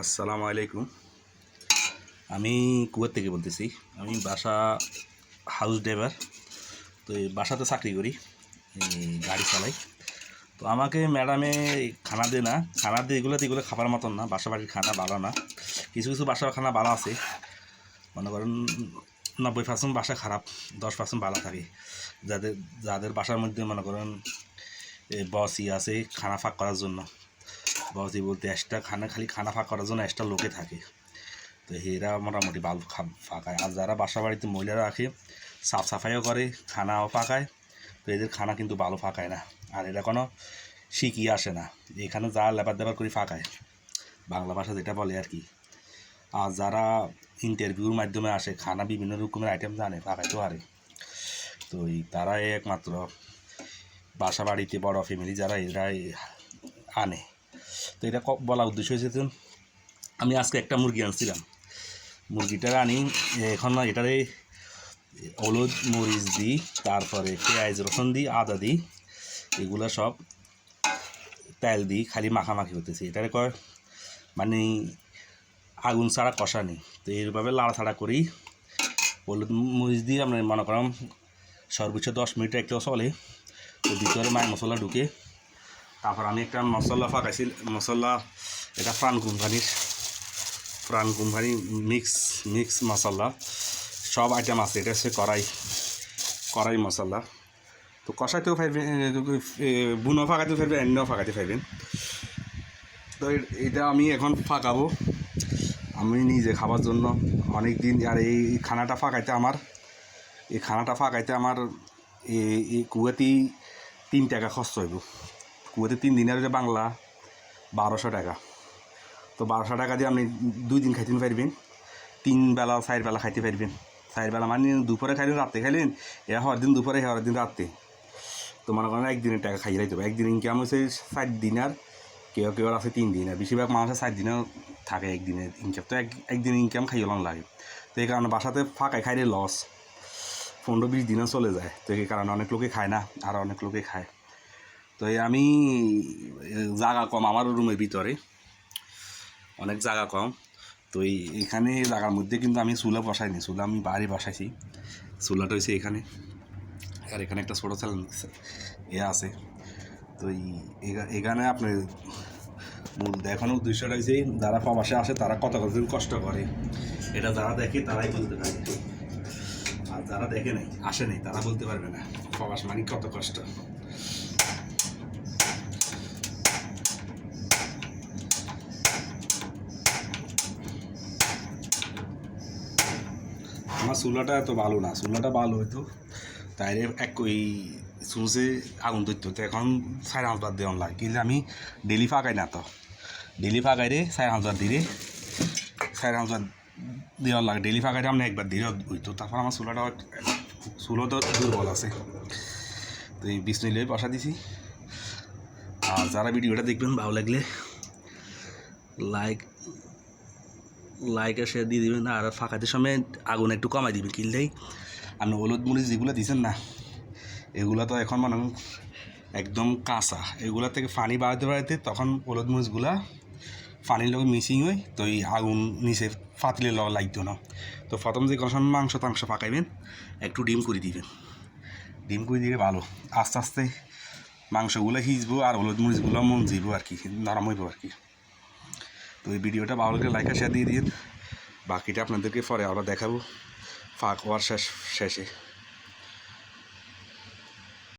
আসসালামু আলাইকুম। আমি কুয়ার থেকে বলতেছি। আমি বাসা হাউস ড্রাইভার তো এই বাসাতে চাকরি করি গাড়ি চালাই। তো আমাকে ম্যাডামে খানা দেয় না। খানা দিয়ে এগুলো এগুলো খাবার মতন না, বাসা বাড়ির খানা ভালো না। কিছু কিছু বাসা খানা ভালো আছে। মনে করেন নব্বই পার্সেন্ট বাসা খারাপ, দশ পার্সেন্ট ভালো থাকে। যাদের যাদের বাসার মধ্যে মনে করেন বসই আছে, খানা ফাঁক করার জন্য। বসই বলতে এক্সট্রা খানা, খালি খানা ফাঁক করার জন্য একটা লোকে থাকে। তো এরা মোটামুটি খা ফাঁকায়। আর যারা বাসা বাড়িতে মহিলারা রাখে, সাফ সাফাইও করে, খানাও পাকায় তো এদের খানা কিন্তু ভালো ফাঁকায় না। আর এরা কোনো শিখিয়ে আসে না। এখানে যা লেবার দেবার করে ফাঁকায়। বাংলা ভাষা যেটা বলে আর কি। আর যারা ইন্টারভিউর মাধ্যমে আসে, খানা বিভিন্ন রকমের আইটেম জানে ফাঁকাইতে পারে তো এই তারাই একমাত্র বাসা বাড়িতে বড় ফ্যামিলি যারা এরাই আনে। তো এটা বলা উদ্দেশ্য হয়েছে আমি আজকে একটা মুরগি আনছিলাম। মুরগিটা আনি এখন না এটারে হলুদ মরিচ দিই, তারপরে পেঁয়াজ, রসুন দিই, আদা দিই, এগুলো সব তেল দিই, খালি মাখামাখি হতেছে এটারে কয় মানে আগুন ছাড়া কষা নেই। তো এইভাবে লাড়াছাড়া করি, হলুদ মরিচ দিয়ে আমরা মনে করাম সর্বোচ্চ দশ মিনিট একটু চলে। তো ভিতরে মায় মশলা ঢুকে তারপর আমি একটা মশলা ফাঁকাইছি মশলা, এটা প্রাণ কোম্পানির, প্রাণ কোম্পানি মিক্স মিক্স মশলা, সব আইটেম আছে, এটা হচ্ছে কড়াই কড়াই মশলা। তো কষাইতেও পারবেন বুনো ফাঁকাতেও পারবেন, এন্ডও ফাঁকাতে পারবেন। তো এটা আমি এখন ফাঁকাবো আমি নিজে খাবার জন্য অনেক দিন, আর এই খানাটা ফাঁকাইতে আমার, এই খানাটা ফাঁকাইতে আমার এই- এই কুয়াতেই তিন টাকা খরচ হইব। কুয়াতে তিন দিনের যে বাংলা, বারোশো টাকা। তো বারোশো টাকা দিয়ে আপনি দুই দিন খাইতে পারবেন, তিন বেলা, চার বেলা খাইতে পারবেন। চার বেলা মানে দুপুরে খাইলেন রাত্রে খাইলেন, এ হওয়ার দিন দুপুরে হওয়ার দিন রাত্রে তো মনে করেন একদিনের টাকা খাইয়ে রাখতে হবে। একদিন ইনকাম হচ্ছে ষাট দিন আর কেউ কেউ আছে তিন দিন আর। বেশিরভাগ মানুষের ষাট দিনও থাকে একদিনের ইনকাম তো এক, একদিন ইনকাম খাইয়ে লং লাগে। তো এই কারণে বাসাতে ফাঁকায় খাইলে লস পনেরো বিশ দিনও চলে যায়। তো এই কারণে অনেক লোকে খায় না, আর অনেক লোকে খায়। তো আমি জায়গা কম আমার রুমের ভিতরে, অনেক জায়গা কম। তো এই, এখানে জায়গার মধ্যে কিন্তু আমি চুলা বসাইনি, চুলা আমি বাইরে বসাইছি। চুলাটা হয়েছে এখানে, আর এখানে একটা ছোটো চ্যানেল এ আছে। তো এই এখানে আপনার মূল উদ্দেশ্যটা হয়েছে যারা প্রবাসে আসে তারা কত কতদিন কষ্ট করে। এটা যারা দেখে তারাই বলতে পারে। আর যারা দেখে নাই, আসে নাই, তারা বলতে পারবে না, প্রবাস মানে কত কষ্ট। আমার চুলাটা এত ভালো না, চুলাটা ভালো হইতো। তাই এক ওই সুসে আগুন ধরতে, তো এখন সাড়ে পাঁচ বার দেওয়ান লাগে, কিন্তু আমি ডেলি ফাঁকাই না তো। ডেলি ফাঁকাই রে সাড়ে বার দিলে সাড়ে বার দেওয়ার লাগে ডেলি ফাঁকাই আমরা একবার দিলে হইতো। তারপর আমার চুলাটা চুলো তো দুর্বল আছে। তো এই বিষ্ণু লেগে বসা দিছি। আর যারা ভিডিওটা দেখবেন, ভালো লাগলে লাইক লাইক আর শেয়ার দিয়ে দিবেন, আর ফাঁকাতে সময় আগুন একটু কমাই দিবেন কিনলেই আপনি হলুদ মরিচ যেগুলো দিছেন না, এগুলো তো এখন মানে একদম কাঁচা। এগুলো থেকে পানি বাড়াতে বাড়াতে তখন হলুদ মরিচগুলা পানির লগে মিসিং হয় তো এই আগুন নিচে ফাতলে লগে লাগতো না। তো প্রথম যে কষান মাংস টাংস পাকাইবেন, একটু ডিম করে দিবেন। ডিম করে দিলে ভালো। আস্তে আস্তে মাংসগুলো হিজবো আর হলুদ মরিচগুলো মন যাইব আর কি, নরম হইব আর কি। তো এই ভিডিওটা ভালো লাগলে লাইক আর শেয়ার দিয়ে দিন বাকিটা আপনাদেরকে পরে আবার দেখাবো। ফাঁক হওয়ার শেষ শেষে।